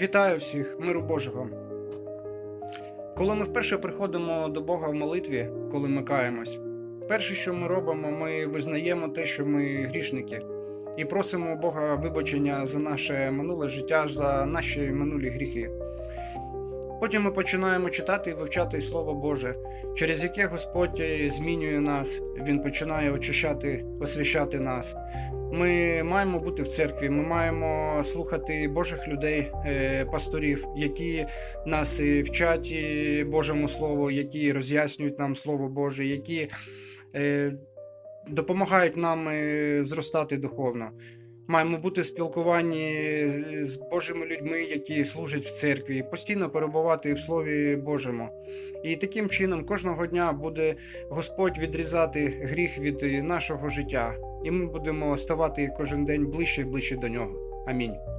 Вітаю всіх, миру Божого. Коли ми вперше приходимо до Бога в молитві, коли ми каємось, перше, що ми робимо, ми визнаємо те, що ми грішники, і просимо Бога вибачення за наше минуле життя, за наші минулі гріхи. Потім ми починаємо читати і вивчати Слово Боже, через яке Господь змінює нас, Він починає очищати, освящати нас. Ми маємо бути в церкві, ми маємо слухати Божих людей, е, пасторів, які нас вчать Божому Слову, які роз'яснюють нам Слово Боже, які е, допомагають нам е, зростати духовно. Маємо бути в спілкуванні з Божими людьми, які служать в церкві, постійно перебувати в Слові Божому. І таким чином кожного дня буде Господь відрізати гріх від нашого життя, і ми будемо ставати кожен день ближче і ближче до нього. Амінь.